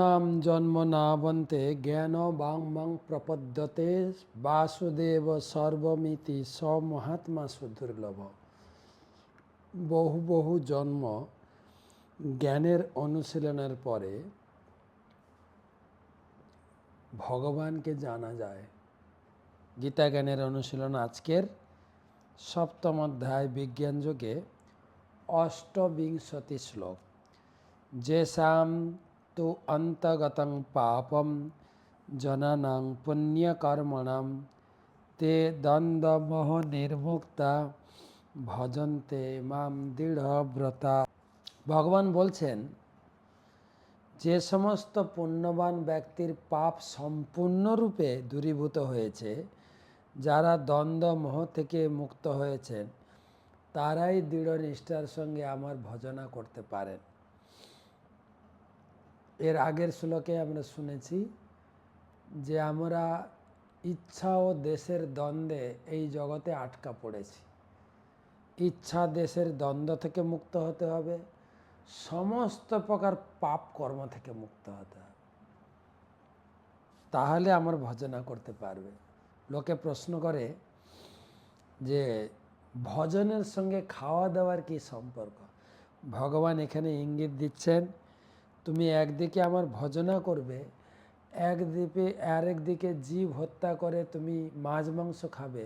নাম জন্ম নাবন্তে জ্ঞান বাংমাং প্রপদ্যতে বাসুদেব সর্বমিতি স মহাত্মা সুদুর্লভ বহু বহু জন্ম জ্ঞানের অনুশীলনের পরে ভগবানকে জানা যায় গীতা জ্ঞানের অনুশীলন আজকের সপ্তম অধ্যায় বিজ্ঞান যুগে অষ্টবিংশতি শ্লোক যেসাম তু অন্তগতং পাপম জনানাং পুণ্যকর্মণাম তে দ্বন্দ্বমোহ নির্মুক্তা ভজন্তে মাম দৃঢ়ব্রতা ভগবান বলছেন যে সমস্ত পুণ্যবান ব্যক্তির পাপ সম্পূর্ণরূপে দূরীভূত হয়েছে, যারা দ্বন্দ্ব মোহ থেকে মুক্ত হয়েছেন, তারাই দৃঢ় নিষ্ঠার সঙ্গে আমার ভজনা করতে পারেন। এর আগের শ্লোকে আমরা শুনেছি যে আমরা ইচ্ছা ও দেশের দ্বন্দ্বে এই জগতে আটকা পড়েছি। ইচ্ছা দেশের দ্বন্দ্ব থেকে মুক্ত হতে হবে, সমস্ত প্রকার পাপ কর্ম থেকে মুক্ত হতে হবে। তাহলে আমার ভজনা করতে পারবে। লোকে প্রশ্ন করে যে ভজনের সঙ্গে খাওয়া দাওয়ার কি সম্পর্ক? ভগবান এখানে ইঙ্গিত দিচ্ছেন তুমি একদিকে আমার ভজনা করবে একদিকে আরেক দিকে জীব হত্যা করে তুমি মাছ মাংস খাবে,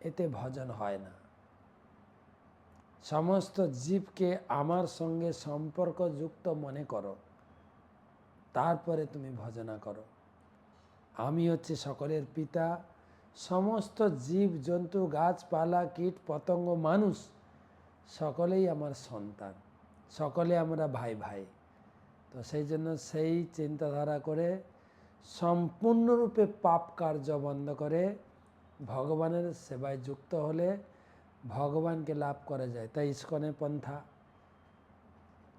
এতে ভজন হয় না। সমস্ত জীবকে আমার সঙ্গে সম্পর্কযুক্ত মনে করো, তারপরে তুমি ভজনা করো। আমি হচ্ছে সকলের পিতা, সমস্ত জীব, জন্তু, গাছপালা, কীট, পতঙ্গ, মানুষ, সকলেই আমার সন্তান, সকলে আমরা ভাই ভাই। তো সেই জন্য সেই চিন্তাধারা করে সম্পূর্ণরূপে পাপ কার্য বন্ধ করে ভগবানের সেবায় যুক্ত হলে ভগবানকে লাভ করা যায়। তাই ইস্কনের পন্থা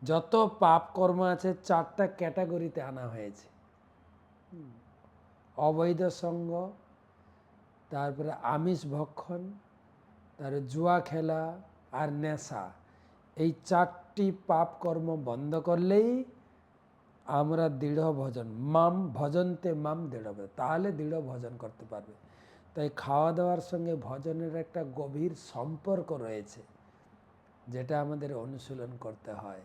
যত পাপ কর্ম আছে চারটা ক্যাটাগরিতে আনা হয়েছে। অবৈধ সঙ্গ তারপরে আমিষ ভক্ষণ তারপরে জুয়া খেলা আর নেশা। এই চারটি পাপ কর্ম বন্ধ করলেই আমরা দৃঢ় ভজন, মাম ভজনতে মাম দৃঢ়। তাহলে দৃঢ় ভজন করতে পারবে তাই খাওয়া দাওয়ার সঙ্গে ভজনের একটা গভীর সম্পর্ক রয়েছে, যেটা আমাদের অনুশীলন করতে হয়